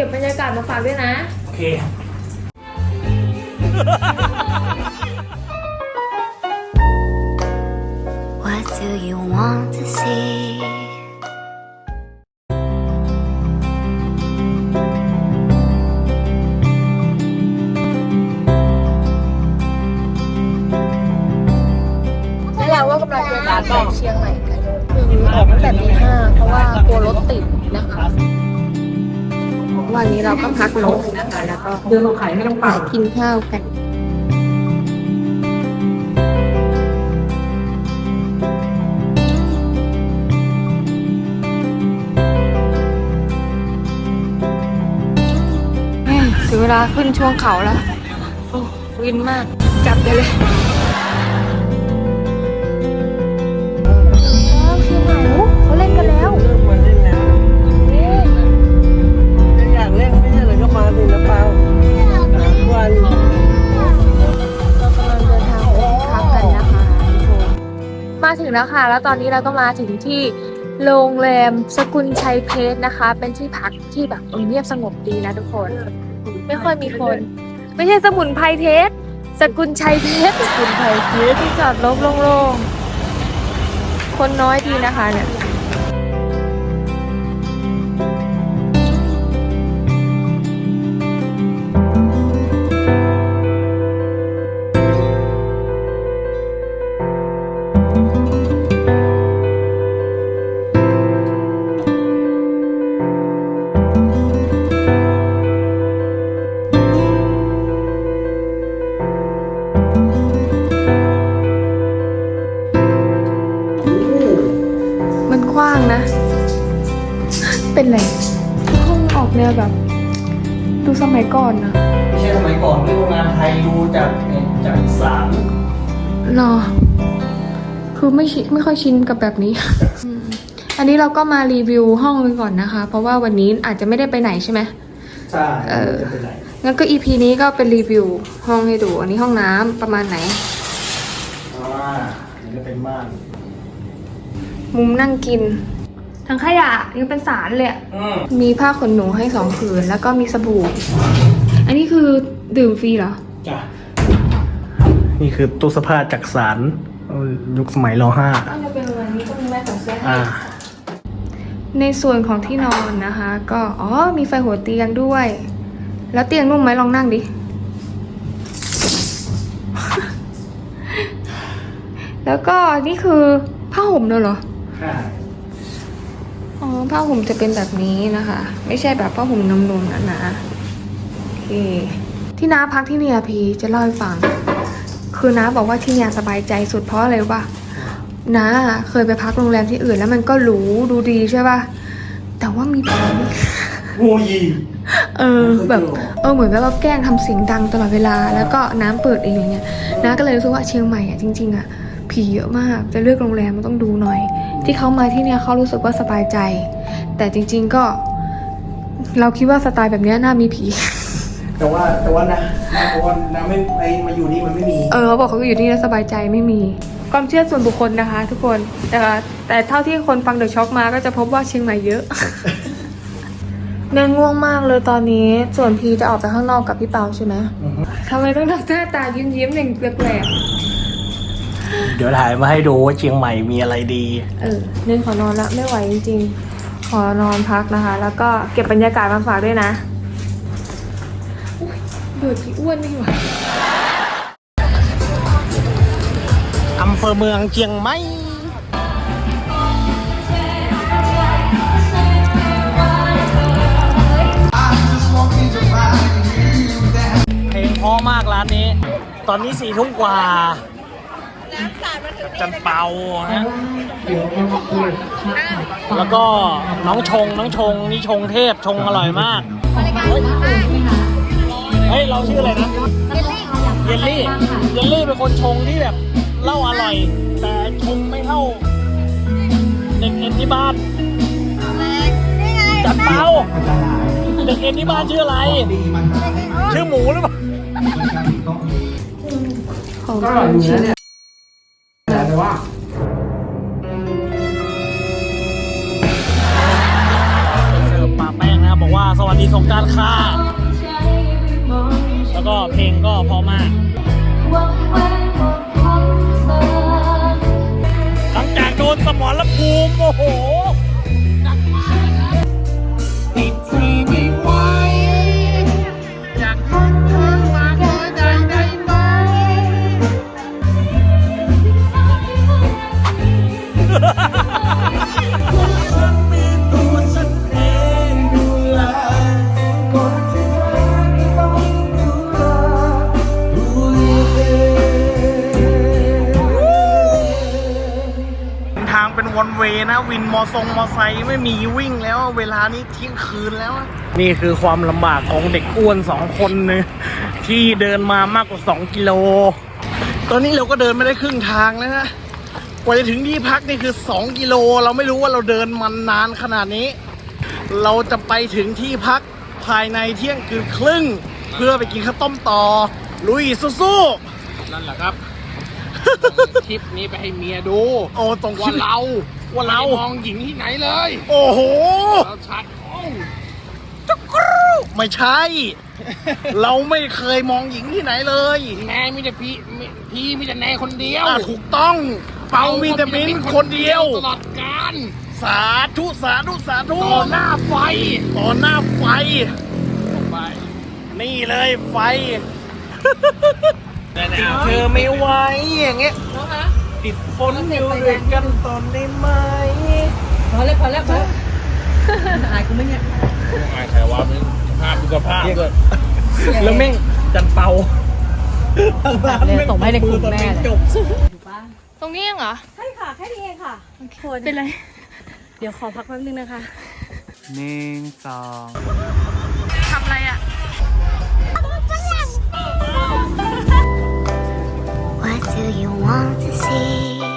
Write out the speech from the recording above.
ก็บบรรยากาศมาฝากด้วยนะ โอเค What do you want to see? แล้วเราก็กำลังเดินทางไปเชียงใหม่กันคือออกตั้งแต่ตีห้าเพราะว่ากลัวรถติดนะคะ วันนี้เราก็พักรถนะคะ แล้วก็เดินลงข่ไม่ต้องเป่ากินข้าวกันถึงเวลาขึ้นช่วงเขาแล้ว โอ้วินมาก จับไปเลย มาถึงแล้วค่ะ แล้วตอนนี้เราก็มาถึงที่โรงแรมสกุลชัยเพชรนะคะ เป็นที่พักที่แบบเออเงียบสงบดีนะทุกคน ไม่ค่อยมีคน ไม่ใช่สมุนไพรเทสสกุลชัยเพชรสกุลชัยเพชรที่จอดรถโล่งๆคนน้อยดีนะคะเนี่ย ห้องออกแนวแบบ ดูสมัยก่อนนะไม่ใช่สมัยก่อนด้วยโรงงานไทยดูจากเนี่ยจากสารรอคือไม่ชิไม่ค่อยชินกับแบบนี้อืมอันนี้เราก็มารีวิวห้องกันก่อนนะคะ เพราะว่าวันนี้อาจจะไม่ได้ไปไหนใช่ไหมใช่เออจะเป็นไรงั้นก็ EP นี้ก็เป็นรีวิวห้องให้ดู อันนี้ห้องน้ำประมาณไหนอ่าอันนี้ก็เป็นม่าน มุมนั่งกิน ทั้งขยะยังเป็นสารเลยอะอืมมีผ้าขนหนูให้สองผืน แล้วก็มีสบู่ อันนี้คือดื่มฟรีเหรอ จ้ะนี่คือตู้เสื้อผ้าจากสารยุคสมัยรห้าก็จะเป็นวันนี้ก็มีแม่ของเสื้อให้อ่า ในส่วนของที่นอนนะคะ ก็อ๋อมีไฟหัวเตียงด้วย แล้วเตียงนุ่มไหมลองนั่งดิ แล้วก็นี่คือผ้าห่มด้วยเหรอ ใช่ อ๋อผ้าห่มจะเป็นแบบนี้นะคะ ไม่ใช่แบบผ้าห่มนมๆนะนะโอเคที่น้าพักที่เนี่ยพีจะเล่าให้ฟัง คือน้าบอกว่าที่เนี่ยสบายใจสุดเพราะอะไรรู้ป่ะน้าเคยไปพักโรงแรมที่อื่นแล้วมันก็หรูดูดีใช่ป่ะแต่ว่ามีผีโอ้ยเออแบบเออเหมือนแบบว่าแกล้งทำเสียงดังตลอดเวลา แล้วก็น้ำเปิดเองอย่างเงี้ยน้าก็เลยรู้สึกว่าเชียงใหม่อะจริงๆอะผีเยอะมากจะเลือกโรงแรมมันต้องดูหน่อย ที่เขามาที่เนี่ยเขารู้สึกว่าสบายใจ แต่จริง ๆก็ เราคิดว่าสไตล์แบบเนี้ยน่ามีผี แต่ว่าแต่ว่านะเพราะว่านะไม่ไปมาอยู่นี่มันไม่มีเออเขาบอกเขาอยู่ที่นี่แล้วสบายใจไม่มี ความเชื่อส่วนบุคคลนะคะ ทุกคนแต่ว่าแต่เท่าที่คนฟังเดอะช็อคมาก็จะพบว่าเชียงใหม่เยอะเน่ง่วงมากเลยตอนนี้ ส่วนพีจะออกไปข้างนอกกับพี่เปาใช่ไหมอือฮึทำไมต้องทำหน้าตายิ้มยิ้มๆอย่างแปลกเดี๋ยวถ่ายมาให้ดูว่าเชียงใหม่มีอะไรดีๆเออเนื่องขอนอนละไม่ไหวจริงๆ ขอนอนพักนะคะ แล้วก็เก็บบรรยากาศมาฝากด้วยนะอุ๊ยเบื่อพี่อ้วนนี่หว่าอำเภอเมืองเชียงใหม่เพลงเพราะมากร้านนี้ ตอนนี้สี่ทุ่มกว่า จันเปาฮะแล้วก็น้องชงน้องชงนี่ชงเทพชงอร่อยมากเฮ้ยเราชื่ออะไรนะเยลลี่เยลลี่เป็นคนชงที่แบบเหล้าอร่อย แต่ชงไม่เท่าเด็กเอ็นที่บ้านจัดเปาเด็กเอ็นที่บ้านชื่ออะไร ชื่อหมูหรือเปล่า ของ คุณชินเสิร์ฟปาแป้งนะครับบอกว่าสวัสดีสงการค่ะ แล้วก็เพลงก็พอมาก หลังจากโดนสมรภูมิโอ้โห นวันเวนะ วินมอทรงมอไซค์ไม่มีวิ่งแล้วเวลานี้เที่ยงคืนแล้ว นี่คือความลำบากของเด็กอ้วนสองคนเนยที่เดินมามากกว่า 2 กิโล ตอนนี้เราก็เดินไม่ได้ครึ่งทางแล้วนะกว่าจะถึงที่พักนี่คือ 2 กิโล เราไม่รู้ว่าเราเดินมันนานขนาดนี้ เราจะไปถึงที่พักภายในเที่ยงคืนครึ่ง เพื่อไปกินข้าวต้มต่อ ลุยสู้นั่นแหละครับๆคลิปนี้ไปให้เมียดู โอ้ตรงว่าเรา ว่าเราไม่มองหญิงที่ไหนเลย โอ้โห เราชัดโอ้ไม่ใช่ เราไม่เคยมองหญิงที่ไหนเลยแม่มีแต่พี่มีพี่มีแต่แน่คนเดียวอะถูกต้อง เปามีแต่มินคนเดียวตลอดการสาธุสาธุสาธุต่อหน้าไฟต่อหน้าไฟออกไปนี่เลยไฟติดเธอไม่ไหวอย่างเงี้ย ติดฝนอยู่ด้วยกันตอนได้ไหมพอแล้วพอแล้วพออายกูไม่เนี่ยไอ้ใครว่ามึงภาพดูสภาพแล้วแม่งจันเปาเลยส่งไปในกลุ่มแม่เลยจบตรงนี้ยังเหรอ ใช่ค่ะ แค่นี้เองค่ะคนเป็นไร เดี๋ยวขอพักแป๊บนึงนะคะหนึ่งสองทำอะไรอะ do you want to see?